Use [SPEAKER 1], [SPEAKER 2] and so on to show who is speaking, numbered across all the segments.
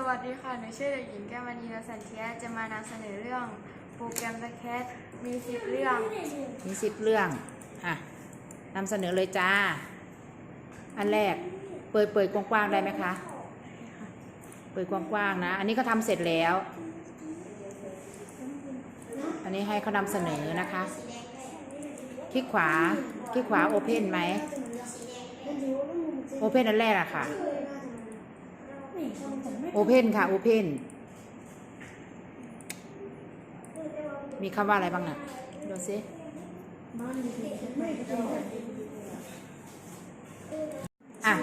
[SPEAKER 1] สวัสดีค่ะ หนูชื่อเด็กหญิงแก้วมณีรัสันเทียจะมานำเสนอเรื่องโปรแกรมสแคทมีสิบเรื่อง
[SPEAKER 2] มีสิบเรื่อง อะนำเสนอเลยจ้า อันแรก เปิดเปิดกว้างๆได้ไหมคะ เปิดกว้างๆนะ อันนี้เขาทำเสร็จแล้ว อันนี้ให้เขานำเสนอนะคะ คลิกขวา คลิกขวาโอเพนไหม โอเพนอันแรกอะค่ะ โอเพนค่ะโอเพนมีคำว่าอะไรบ้างน่ะดูสิอะ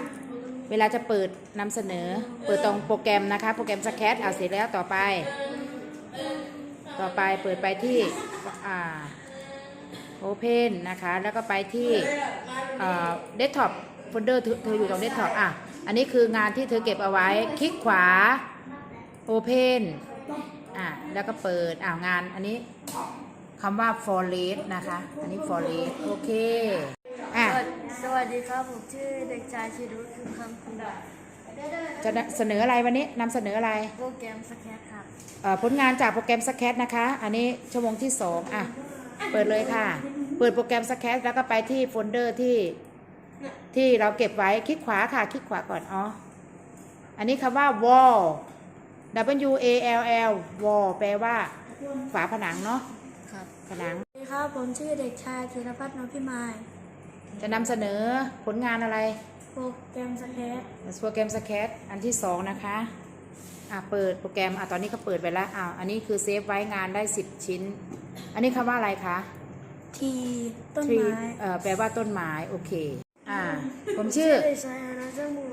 [SPEAKER 2] เวลาจะเปิดนำเสนอ เปิดตรงโปรแกรมนะคะ โปรแกรมสแคตอะเสร็จแล้วต่อไป ต่อไปเปิดไปที่ อ่า Open นะคะ แล้วก็ไปที่เดสก์ท็อปโฟลเดอร์เธออยู่ตรงเดสก์ท็อปอะ อันนี้คืองานที่เธอเก็บเอาไว้ คลิกขวา Open อะแล้วก็เปิดอ่างานอันนี้คำว่า forest นะคะ อันนี้ forest โอเคอะ
[SPEAKER 1] สวัสดีครับ ผมชื่อเด็กชายชิรุคือคำคุณ
[SPEAKER 2] จะเสนออะไรวันนี้นำเสนออะไร
[SPEAKER 1] โปรแกรมสแคทครับ
[SPEAKER 2] เอ่อผลงานจากโปรแกรมสแคตนะคะ อันนี้ชั่วโมงที่2อะ เปิดเลยค่ะ เปิดโปรแกรมสแคตแล้วก็ไปที่โฟลเดอร์ที่ ที่เราเก็บไว้คลิกขวาค่ะคลิกขวาก่อนอ๋ออันนี้คำว่า wall W A L L wall แปลว่าฝาผนังเนาะ
[SPEAKER 1] ครับ
[SPEAKER 2] ผนัง
[SPEAKER 1] สวัสดีครับผมชื่อเด็กชายธีรพัฒน์นพิมาย
[SPEAKER 2] จะนำเสนอผลงานอะไร
[SPEAKER 1] โปรแกรมสแคท
[SPEAKER 2] โปรแกรมสแคตอันที่2นะคะอะเปิดโปรแกรมอะตอนนี้ก็เปิดไปแล้วอะอันนี้คือเซฟไว้งานได้ 10 ชิ้น อันนี้คำว่าอะไรคะ
[SPEAKER 1] ทีต้น
[SPEAKER 2] Tree
[SPEAKER 1] ไม้
[SPEAKER 2] เอ่อแปลว่าต้นไม้ โอเค อ่า ผมชื่อ
[SPEAKER 1] เด็กชายอานาจมู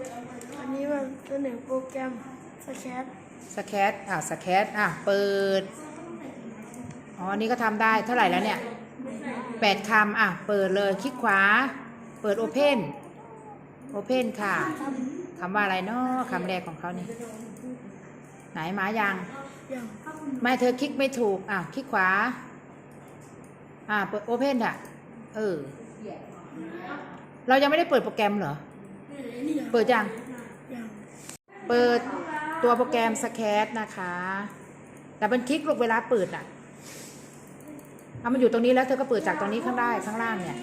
[SPEAKER 1] วันนี้มาเสนอโปรแกรมสแคท
[SPEAKER 2] สแคตอะสแคตอะเปิด อ๋ออันนี้ก็ทำได้เท่าไหร่แล้วเนี่ยแปดคำอะ เปิดเลย คลิกขวา เปิดโอเพนโอเพนค่ะคำว่าอะไรเนาะคำแรกของเขานี่ ไหนมายัง
[SPEAKER 1] อย่าง
[SPEAKER 2] ไม่เธอคลิกไม่ถูก อะ คลิกขวา อะ เปิดโอเพนอะ เออ เรายังไม่ได้เปิดโปรแกรมเหรอ เปิดยัง
[SPEAKER 1] อย่าง
[SPEAKER 2] เปิดตัวโปรแกรมสแคตนะคะแต่เป็นคลิกลูกเวลาเปิดน่ะเอามันอยู่ตรงนี้แล้วเธอก็เปิดจากตรงนี้ข้างได้ข้างล่างเนี่ย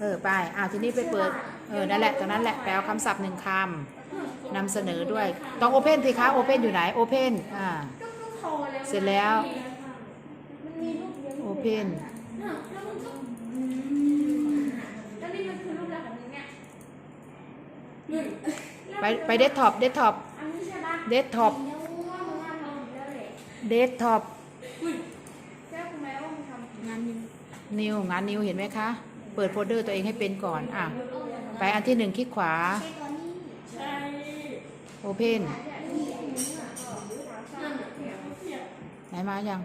[SPEAKER 2] เออไปอ้าวทีนี้ไปเปิด เออนั่นแหละตรงนั้นแหละแปลคำศัพท์หนึ่งคำนำเสนอด้วย ต้องโอเพนสิคะโอเพนอยู่ไหนโอเพนอ่าเสร็จแล้วโอเพน ไปไปเดสก์ท็อปเดสก์ท็อปเดสก์ท็อปเดสก์ท็อป
[SPEAKER 1] งานหนึ่ง
[SPEAKER 2] นิวงานนิวเห็นไหมคะ เปิดโฟลเดอร์ตัวเองให้เป็นก่อน อะ ไปอันที่หนึ่งคลิกขวาโอเพนไหนมายัง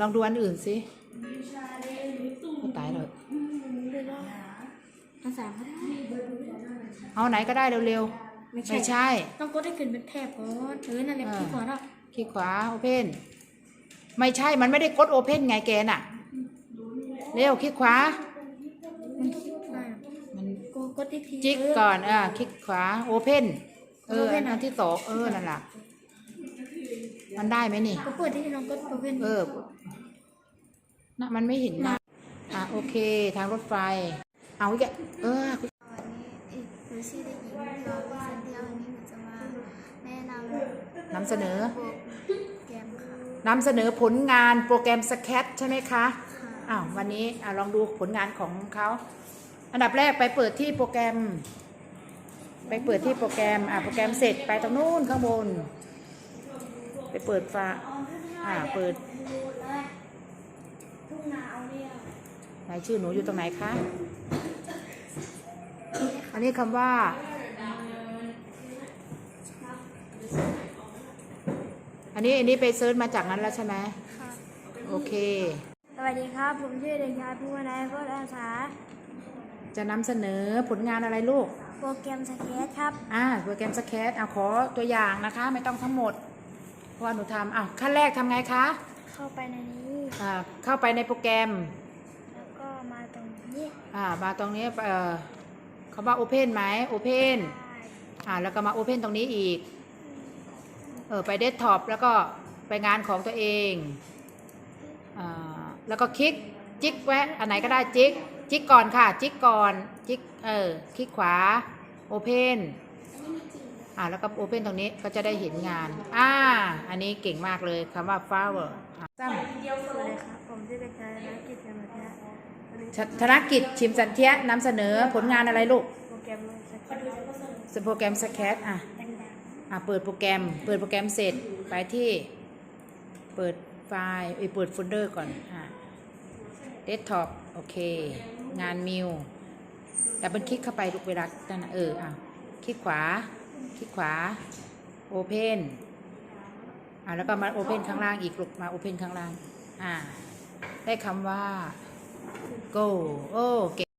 [SPEAKER 2] ลองดูอันอื่นสิไม่ตายเลย
[SPEAKER 1] ภาษาก็ได้
[SPEAKER 2] เอาไหนก็ได้เร็ว
[SPEAKER 1] ไม่
[SPEAKER 2] ๆ
[SPEAKER 1] ใช่
[SPEAKER 2] ไม่ใช่
[SPEAKER 1] ต้องกดให้ขึ้นเป็นแถบก่อนเออนั่นแหละ
[SPEAKER 2] เออ
[SPEAKER 1] ที่ก่อนอะ
[SPEAKER 2] คลิกขวาโอเพนไม่ใช่ มันไม่ได้กดโอเพนไงแกน่ะ เร็วคลิกขวา
[SPEAKER 1] มันคลิกได้
[SPEAKER 2] มัน
[SPEAKER 1] กดกดอีกที
[SPEAKER 2] จิก
[SPEAKER 1] เก่
[SPEAKER 2] อน อ่าคลิกขวาโอเพนเออ
[SPEAKER 1] Open
[SPEAKER 2] อันที่สองเออ นั่นแหละมันได้ไหมนี่
[SPEAKER 1] ก็เปิดที่ลองกดโอเพน
[SPEAKER 2] เออน่ะมันไม่เห็นนะอะโอเค ทางรถไฟ เอาอีกอะเออ
[SPEAKER 3] วันนี้อีกหนูชื่อเด็กหญิงรอวิสันเทียวันนี้หนูจะมาแนะนำ
[SPEAKER 2] นำเสนอ
[SPEAKER 3] โปรแกรมค่ะ
[SPEAKER 2] นำเสนอผลงานโปรแกรมสแคตใช่ไหมคะ
[SPEAKER 3] ค่ะ
[SPEAKER 2] อ้าววันนี้อะลองดูผลงานของเขาอันดับแรกไปเปิดที่โปรแกรม ไปเปิดที่โปรแกรมอะโปรแกรมเสร็จไปตรงนู้นข้างบน ไปเปิดฟ้าอ่าเปิดไหนชื่อหนูอยู่ตรงไหนคะ อันนี้คำว่า อันนี้อันนี้ไปเซิร์ชมาจากนั้นแล้วใช่ไหม
[SPEAKER 3] ค่ะ
[SPEAKER 2] โอเค
[SPEAKER 1] สวัสดีครับ ผมชื่อเด็กชายภูวนัยโคตรอาสา
[SPEAKER 2] จะนำเสนอผลงานอะไรลูก
[SPEAKER 1] โปรแกรมสเก็ตครับ
[SPEAKER 2] อ่า โปรแกรมสแคตอะขอตัวอย่างนะคะ ไม่ต้องทั้งหมด เพราะว่าหนูทำอะขั้นแรกทำไงคะ
[SPEAKER 1] เข้าไปในนี้
[SPEAKER 2] อ่า เข้าไปในโปรแกรม
[SPEAKER 1] แล้วก็มาตรงนี้
[SPEAKER 2] อ่า มาตรงนี้ เอ่อ คำว่า Open ไหม Open
[SPEAKER 1] ได้
[SPEAKER 2] อ่าแล้วก็มาโอเพนตรงนี้อีก เออไปเดสก์ท็อปแล้วก็ไปงานของตัวเองอ่าแล้วก็คลิกจิกแวะอันไหนก็ได้จิกจิกก่อนค่ะ จิกก่อนจิกเออคลิกขวาโอเพนอ่าแล้วก็โอเพนตรงนี้ก็จะได้เห็นงาน อ่า อันนี้เก่งมากเลยคำว่า flower อะซ้ำ
[SPEAKER 1] สวัสดีครับผมชื่เด็กชายธนกิจเจริญเทียวันนี้
[SPEAKER 2] ชธนกิจชิมสันเทียนำเสนอผลงานอะไรลูก
[SPEAKER 1] โปรแกรมสแคท
[SPEAKER 2] สโปรแกรมสแคทอะอะ เปิดโปรแกรม เปิดโปรแกรมเสร็จไปที่ เปิดไฟล์เอ้ยเปิดโฟลเดอร์ก่อน อะเดสก์ท็อปโอเค งานมิวดับเบิลคลิกเข้าไปลูกเวลานั่นนะเอออะคลิกขวา คลิกขวาโอเพนอะแล้วก็มาโอเพนข้างล่างอีกลูกมาโอเพนข้างล่าง อะได้คำว่า go โอ้เก่ง